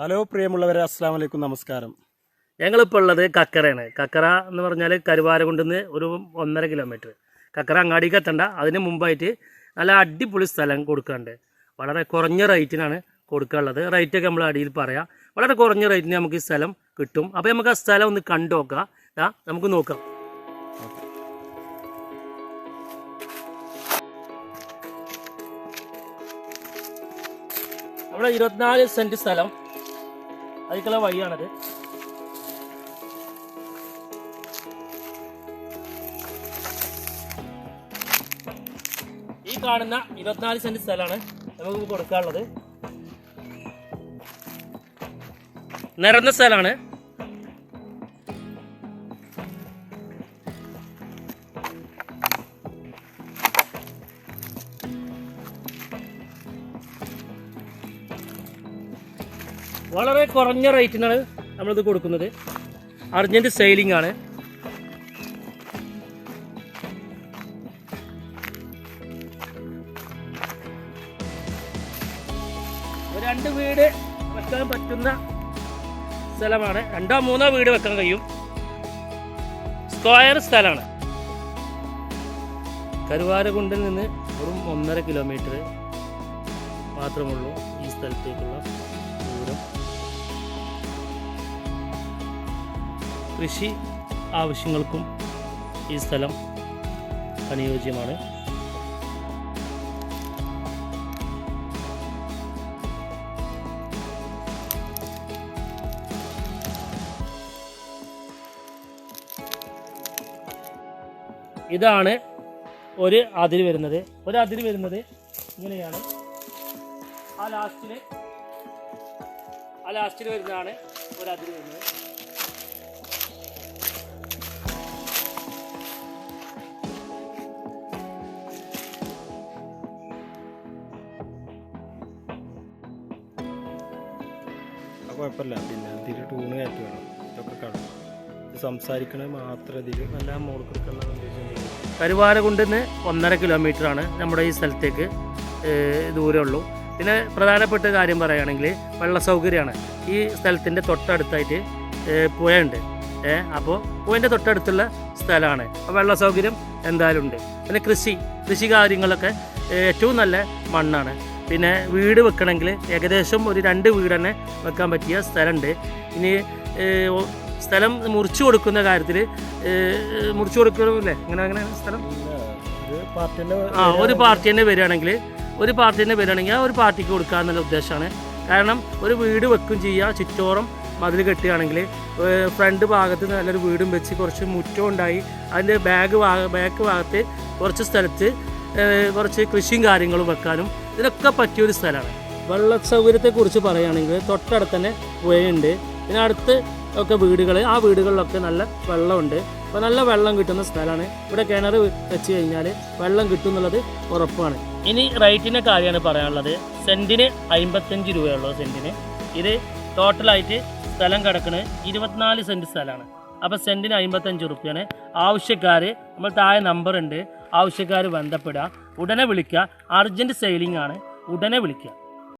Hello പ്രിയമുള്ളവരെ അസ്സാം വലൈക്കും നമസ്കാരം. ഞങ്ങളിപ്പോൾ ഉള്ളത് കക്കരയാണ്. കക്കര എന്ന് പറഞ്ഞാൽ കരുവാരകുണ്ടിന്ന് ഒരു ഒന്നര കിലോമീറ്റർ. കക്കര അങ്ങാടിക്ക് എത്തണ്ട. അതിന് മുമ്പായിട്ട് നല്ല അടിപൊളി സ്ഥലം കൊടുക്കാണ്ട് വളരെ കുറഞ്ഞ റേറ്റിനാണ് കൊടുക്കാനുള്ളത്. റേറ്റൊക്കെ നമ്മൾ അടിയിൽ പറയാം. വളരെ കുറഞ്ഞ റേറ്റിന് നമുക്ക് ഈ സ്ഥലം കിട്ടും. അപ്പോൾ നമുക്ക് ആ സ്ഥലം ഒന്ന് കണ്ടു നോക്കാം. നമുക്ക് നോക്കാം. നമ്മുടെ ഇരുപത്തിനാല് സെന്റ് സ്ഥലം. അതിക്കുള്ള വഴിയാണത്. ഈ കാണുന്ന ഇരുപത്തിനാല് സെന്റ് സ്ഥലമാണ് നമുക്ക് കൊടുക്കാനുള്ളത്. നിറഞ്ഞ സ്ഥലമാണ്. വളരെ കുറഞ്ഞ റേറ്റിനാണ് നമ്മളിത് കൊടുക്കുന്നത്. അർജന്റ് സെയിലിംഗ് ആണ്. രണ്ട് വീട് വെക്കാൻ പറ്റുന്ന സ്ഥലമാണ്. രണ്ടോ മൂന്നോ വീട് വെക്കാൻ കഴിയും. സ്ക്വയർ സ്ഥലമാണ്. കരുവാരകുണ്ടിൽ നിന്ന് വെറും ഒന്നര കിലോമീറ്റർ മാത്രമുള്ളൂ ഈ സ്ഥലത്തേക്കുള്ള കൃഷി ആവശ്യങ്ങൾക്കും ഈ സ്ഥലം അനുയോജ്യമാണ്. ഇതാണ് ഒരു അതിര് വരുന്നത്. ഒരു അതിര് വരുന്നത് ഇങ്ങനെയാണ്. ആ ലാസ്റ്റിൽ ആ ലാസ്റ്റിൽ വരുന്നതാണ് ഒരു അതിര് വരുന്നത്. കുഴപ്പമില്ല. പിന്നെ ഇതിൽ ടൂണ് കയറ്റി വേണം ഇതൊക്കെ കാണും സംസാരിക്കണത് മാത്രം ഇതിൽ നല്ല മോൾ കൊടുക്കുന്ന നിന്ന് ഒന്നര കിലോമീറ്റർ ആണ് നമ്മുടെ ഈ സ്ഥലത്തേക്ക് ദൂരെ ദൂരമുള്ളൂ പിന്നെ പ്രധാനപ്പെട്ട കാര്യം പറയുകയാണെങ്കിൽ വെള്ള സൗകര്യമാണ് ഈ സ്ഥലത്തിന്റെ തൊട്ടടുത്തായിട്ട് പുഴയുണ്ട്. ഏഹ് അപ്പോൾ പുഴന്റെ തൊട്ടടുത്തുള്ള സ്ഥലമാണ്. അപ്പോൾ വെള്ള സൗകര്യം എന്തായാലും ഉണ്ട്. പിന്നെ കൃഷി കൃഷി കാര്യങ്ങളൊക്കെ ഏറ്റവും നല്ല മണ്ണാണ്. പിന്നെ വീട് വെക്കണമെങ്കിൽ ഏകദേശം ഒരു രണ്ട് വീട് തന്നെ വെക്കാൻ പറ്റിയ സ്ഥലമുണ്ട്. ഇനി സ്ഥലം മുറിച്ചു കൊടുക്കുന്ന കാര്യത്തിൽ മുറിച്ചു കൊടുക്കണമില്ലേ? അങ്ങനെ അങ്ങനെ സ്ഥലം? ആ ഒരു പാർട്ടി തന്നെ വരികയാണെങ്കിൽ ഒരു പാർട്ടി തന്നെ വരികയാണെങ്കിൽ ആ ഒരു പാർട്ടിക്ക് കൊടുക്കുക എന്നുള്ള ഉദ്ദേശമാണ്. കാരണം ഒരു വീട് വെക്കും ചെയ്യുക ചുറ്റോറം മതിൽ കെട്ടുകയാണെങ്കിൽ ഫ്രണ്ട് ഭാഗത്ത് നല്ലൊരു വീടും വെച്ച് കുറച്ച് മുറ്റം ഉണ്ടായി അതിന്റെ ബാഗ് ഭാഗ ബാക്ക് ഭാഗത്ത് കുറച്ച് സ്ഥലത്ത് കുറച്ച് കൃഷിയും കാര്യങ്ങളും വെക്കാനും ഇതിനൊക്കെ പറ്റിയൊരു സ്ഥലമാണ്. വെള്ള സൗകര്യത്തെക്കുറിച്ച് പറയുകയാണെങ്കിൽ തൊട്ടടുത്ത് തന്നെ പുഴയുണ്ട്. പിന്നെ അടുത്ത് ഒക്കെ വീടുകൾ ആ വീടുകളിലൊക്കെ നല്ല വെള്ളമുണ്ട്. അപ്പോൾ നല്ല വെള്ളം കിട്ടുന്ന സ്ഥലമാണ്. ഇവിടെ കിണർ വെച്ച് കഴിഞ്ഞാൽ വെള്ളം കിട്ടും എന്നുള്ളത് ഉറപ്പാണ്. ഇനി റേറ്റിന്റെ കാര്യമാണ് പറയാനുള്ളത്. സെന്റിന് അമ്പത്തഞ്ച് രൂപയുള്ളൂ സെന്റിന്. ഇത് ടോട്ടലായിട്ട് സ്ഥലം കിടക്കുന്നത് ഇരുപത്തിനാല് സെന്റ് സ്ഥലമാണ്. അപ്പോൾ സെന്റിന് അമ്പത്തഞ്ച് റുപ്യാണ്. ആവശ്യക്കാർ നമ്മൾ താഴെ നമ്പറുണ്ട് ആവശ്യക്കാർ ബന്ധപ്പെടുക. ഉടനെ വിളിക്കുക. അർജന്റ് സെയിലിംഗ് ആണ്. ഉടനെ വിളിക്കുക.